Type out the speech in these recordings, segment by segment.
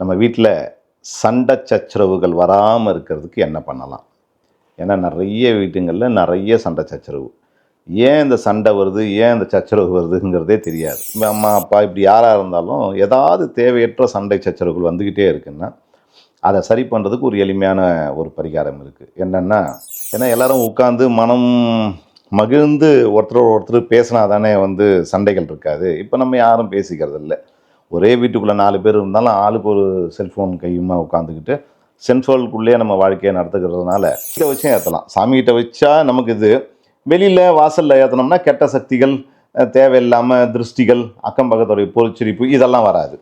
நம்ம வீட்டில் சண்டை சச்சரவுகள் வராமல் இருக்கிறதுக்கு என்ன பண்ணலாம்? ஏன்னா நிறைய வீட்டுங்களில் நிறைய சண்டை சச்சரவு. ஏன் இந்த சண்டை வருது? ஏன் இந்த சச்சரவு வருதுங்கிறதே தெரியாது. அம்மா அப்பா இப்படி யாராக இருந்தாலும் ஏதாவது தேவையற்ற சண்டை சச்சரவுகள் வந்துக்கிட்டே இருக்குன்னா அதை சரி பண்ணுறதுக்கு ஒரு எளிமையான ஒரு பரிகாரம் இருக்குது என்னென்னா ஏன்னா எல்லோரும் உட்காந்து மனம் மகிழ்ந்து ஒருத்தர் ஒருத்தர் பேசினா தானே வந்து சண்டைகள் இருக்காது. இப்போ நம்ம யாரும் பேசிக்கிறது இல்லை ஒரே வீட்டுக்குள்ளே நாலு பேர் இருந்தாலும் ஆளுக்கு ஒரு செல்ஃபோன் கையுமா உட்காந்துக்கிட்டு சென்சோலுக்குள்ளேயே நம்ம வாழ்க்கையை நடத்துக்கிறதுனால இதை வச்சும் ஏற்றலாம் சாமிகிட்ட வச்சா நமக்கு இது வெளியில் வாசலில் ஏற்றினோம்னா கெட்ட சக்திகள் தேவையில்லாமல் திருஷ்டிகள் அக்கம் பக்கத்துடைய பொறிச்சிரிப்பு இதெல்லாம் வராது.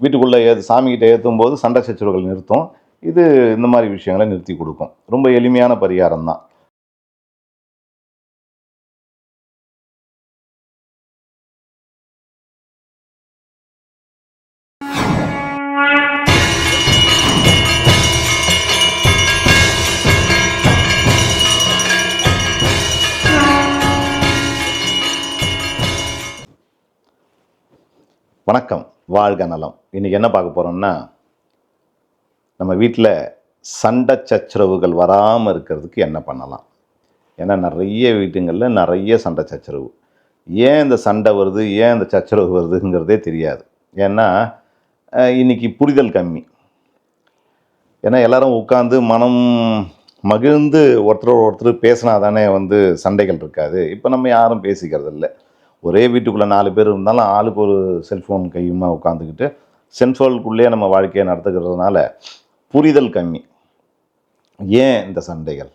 வீட்டுக்குள்ளே ஏ சாமிகிட்ட ஏற்றும் போது சண்டை சச்சரவுகள் நிறுத்தும். இது இந்த மாதிரி விஷயங்களை நிறுத்தி கொடுக்கும். ரொம்ப எளிமையான பரிகாரம் தான் வணக்கம். வாழ்க நலம். இன்றைக்கி என்ன பார்க்க போகிறோம்னா நம்ம வீட்டில் சண்டை சச்சரவுகள் வராமல் இருக்கிறதுக்கு என்ன பண்ணலாம்? ஏன்னா நிறைய வீட்டுங்களில் நிறைய சண்டை சச்சரவு. ஏன் இந்த சண்டை வருது? ஏன் இந்த சச்சரவு வருதுங்கிறதே தெரியாது. ஏன்னா இன்றைக்கி இன்னைக்கு புரிதல் கம்மி. ஏன்னா எல்லோரும் உட்காந்து மனம் மகிழ்ந்து ஒருத்தர் ஒருத்தர் பேசினா தானே வந்து சண்டைகள் இருக்காது. இப்போ நம்ம யாரும் பேசிக்கிறது இல்லை ஒரே வீட்டுக்குள்ளே நாலு பேர் இருந்தாலும் ஆளுக்கு ஒரு செல்ஃபோன் கையுமா உட்காந்துக்கிட்டு சென்சோலுக்குள்ளேயே நம்ம வாழ்க்கையை நடத்துக்கிறதுனால புரிதல் கம்மி. ஏன் இந்த சண்டைகள்?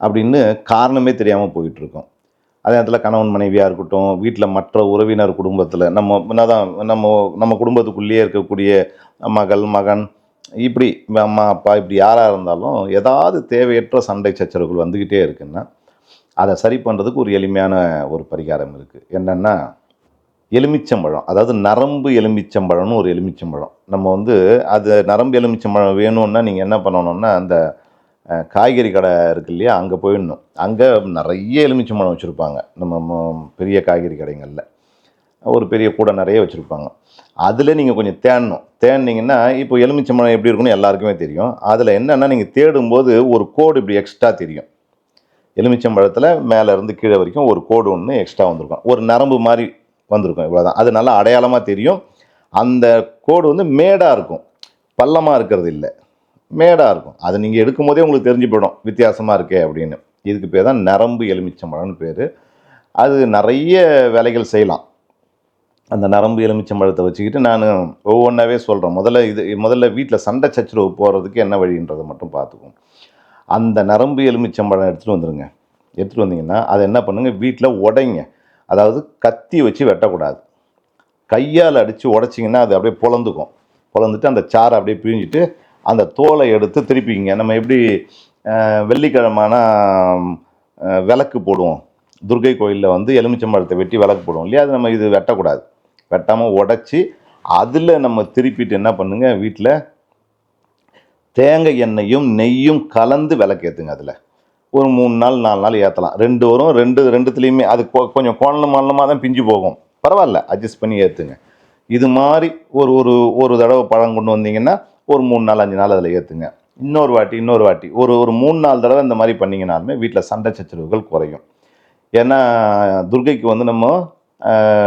அப்படின்னு காரணமே தெரியாமல் போயிட்டுருக்கோம். அதே நேரத்தில் கணவன் மனைவியாக இருக்கட்டும் வீட்டில் மற்ற உறவினர் குடும்பத்தில் நம்ம என்னதான் நம்ம நம்ம குடும்பத்துக்குள்ளேயே இருக்கக்கூடிய மகள் மகன் இப்படி அம்மா அப்பா இப்படி யாராக இருந்தாலும் ஏதாவது தேவையற்ற சண்டை சச்சரவுகள் வந்துக்கிட்டே இருக்குன்னா அதை சரி பண்ணுறதுக்கு ஒரு எளிமையான ஒரு பரிகாரம் இருக்குது என்னென்னா எலுமிச்சம்பழம். அதாவது நரம்பு எலுமிச்சம்பழம்னு ஒரு எலுமிச்சம்பழம். நம்ம வந்து அது நரம்பு எலுமிச்சம்பழம் வேணும்னா நீங்கள் என்ன பண்ணணும்னா அந்த காய்கறி கடை இருக்கு இல்லையா அங்கே போயிடணும். அங்கே நிறைய எலுமிச்சம்பழம் வச்சுருப்பாங்க. நம்ம ம- பெரிய காய்கறி கடைங்களில். ஒரு பெரிய கூடை நிறைய வச்சுருப்பாங்க. அதில் நீங்கள் கொஞ்சம் தேடணும் தேடினீங்கன்னா இப்போ எலுமிச்சம்பழம் எப்படி இருக்குன்னு எல்லாருக்குமே தெரியும். அதில் என்னென்னா நீங்கள் தேடும்போது ஒரு கோடு இப்படி எக்ஸ்ட்ரா தெரியும். எலுமிச்சம்பழத்தில் பழத்தில் மேலேருந்து கீழே வரைக்கும் ஒரு கோடு ஒன்று எக்ஸ்ட்ரா வந்திருக்கும். ஒரு நரம்பு மாதிரி வந்திருக்கும் இவ்வளோதான் அது நல்லா அடையாளமாக தெரியும். அந்த கோடு வந்து மேடாக இருக்கும். பள்ளமாக இருக்கிறது இல்லை. மேடாக இருக்கும். அது நீங்கள் எடுக்கும் போதே உங்களுக்கு தெரிஞ்சு போயிடும். வித்தியாசமாக இருக்கே அப்படின்னு. இதுக்கு பேர் தான் நரம்பு எலுமிச்சம்பழம்னு பேர். அது நிறைய வேலைகள் செய்யலாம். அந்த நரம்பு எலுமிச்சம்பழத்தை வச்சுக்கிட்டு நான் ஒவ்வொன்றாவே சொல்கிறேன் முதல்ல இது முதல்ல வீட்டில் சண்டை சச்சரவு போகிறதுக்கு என்ன வழின்றதை மட்டும் பார்த்துக்குவோம். அந்த நரம்பு எலுமிச்சம்பழம் எடுத்துகிட்டு வந்துடுங்க எடுத்துகிட்டு வந்தீங்கன்னா அதை என்ன பண்ணுங்கள் வீட்டில் உடைங்க. அதாவது கத்தி வச்சு வெட்டக்கூடாது. கையால் அடித்து உடைச்சிங்கன்னா அது அப்படியே புலந்துக்கும். புலந்துட்டு அந்த சாறை அப்படியே பிழிஞ்சிட்டு அந்த தோலை எடுத்து திருப்பிங்க. நம்ம எப்படி வெள்ளிக்கிழமான விளக்கு போடுவோம். துர்கை கோயிலில் வந்து எலுமிச்சம்பழத்தை வெட்டி விளக்கு போடுவோம் இல்லையா? அது நம்ம இது வெட்டக்கூடாது. வெட்டாமல் உடச்சி அதில் நம்ம திருப்பிட்டு என்ன பண்ணுங்கள் வீட்டில் தேங்காய் எண்ணெயும் நெய்யும் கலந்து விளக்கேற்றுங்க அதில். ஒரு மூணு நாள் நாலு நாள் ஏற்றலாம் ரெண்டு வரும் ரெண்டு ரெண்டுத்துலேயுமே அது கொஞ்சம் கோணலும் மல்லமாக தான் பிஞ்சு போகும். பரவாயில்ல அட்ஜஸ்ட் பண்ணி ஏற்றுங்க இது மாதிரி ஒரு ஒரு ஒரு தடவை பழம் கொண்டு வந்தீங்கன்னா ஒரு மூணு நாள் அஞ்சு நாள் அதில் ஏற்றுங்க இன்னொரு வாட்டி இன்னொரு வாட்டி. ஒரு ஒரு மூணு நாலு தடவை இந்த மாதிரி பண்ணிங்கனாலுமே வீட்டில் சண்டை சச்சரவுகள் குறையும். ஏன்னா துர்கைக்கு வந்து நம்ம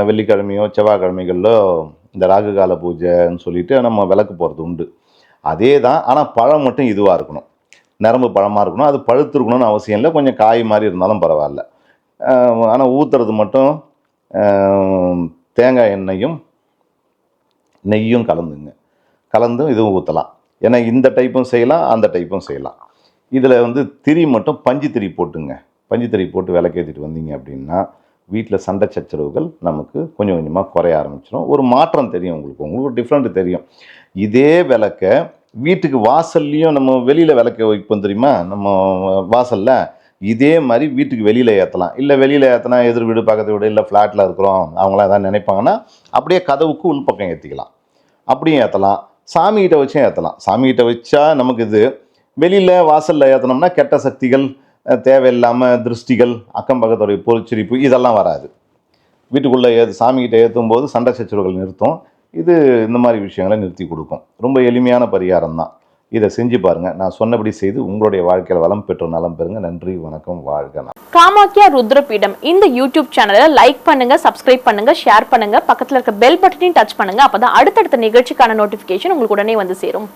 வெள்ளிக்கிழமையோ செவ்வாய்க்கிழமைகளிலோ இந்த ராகு கால பூஜைன்னு சொல்லிட்டு நம்ம விளக்கு போகிறது உண்டு. அதே தான் ஆனால் பழம் மட்டும் இதுவாக இருக்கணும். நரம்பு பழமாக இருக்கணும். அது பழுத்துருக்கணும்னு அவசியம் இல்லை. கொஞ்சம் காய் மாதிரி இருந்தாலும் பரவாயில்ல. ஆனால் ஊற்றுறது மட்டும் தேங்காய் எண்ணெயும் நெய்யும் கலந்துங்க. கலந்தும் இதுவும் ஊற்றலாம் ஏன்னா இந்த டைப்பும் செய்யலாம் அந்த டைப்பும் செய்யலாம். இதில் வந்து திரி மட்டும் பஞ்சு திரி போட்டுங்க. பஞ்சு திரி போட்டு விளக்கேற்றிட்டு வந்தீங்க அப்படின்னா வீட்டில் சண்டை சச்சரவுகள் நமக்கு கொஞ்சம் கொஞ்சமாக குறைய ஆரம்பிச்சிடும் ஒரு மாற்றம் தெரியும் உங்களுக்கு. உங்களுக்கு டிஃப்ரெண்ட் தெரியும். இதே விளக்க வீட்டுக்கு வாசல்லையும் நம்ம வெளியில் விளக்க வைப்போம் தெரியுமா? நம்ம வாசலில். இதே மாதிரி வீட்டுக்கு வெளியில் ஏற்றலாம் இல்லை வெளியில் ஏற்றினா எதிர் வீடு பக்கத்து வீடு இல்லை ஃப்ளாட்டில் இருக்கிறோம். அவங்களாம் எதாவது நினைப்பாங்கன்னா அப்படியே கதவுக்கு உள்பக்கம் ஏற்றிக்கலாம் அப்படியும் ஏற்றலாம் சாமிகிட்ட வச்சும் ஏற்றலாம் சாமிகிட்ட வச்சா நமக்கு இது வெளியில் வாசலில் ஏற்றினோம்னா கெட்ட சக்திகள் தேவையில்லாமல் திருஷ்டிகள் அக்கம் பக்கத்துடைய பொறிச்சிரிப்பு இதெல்லாம் வராது. வீட்டுக்குள்ளே ஏ சாமிகிட்ட ஏற்றும் போது சண்டை சச்சரவுகள் நிறுத்தும். இது இந்த மாதிரி விஷயங்களை நிறுத்தி கொடுக்கும். ரொம்ப எளிமையான பரிகாரம் தான். இதை செஞ்சு பாருங்கள் நான் சொன்னபடி செய்து உங்களுடைய வாழ்க்கையில் வளம் பெற்ற நலம் பெறுங்க. நன்றி வணக்கம் வாழ்க காமாக்கியா ருத்ரபீடம். இந்த யூடியூப் சேனலை லைக் பண்ணுங்க சப்ஸ்கிரைப் பண்ணுங்க ஷேர் பண்ணுங்க. பக்கத்தில் இருக்க பெல் பட்டனையும் டச் பண்ணுங்க. அப்பதான் அடுத்தடுத்த நிகழ்ச்சிக்கான நோட்டிபிகேஷன் உங்களுக்கு உடனே வந்து சேரும்.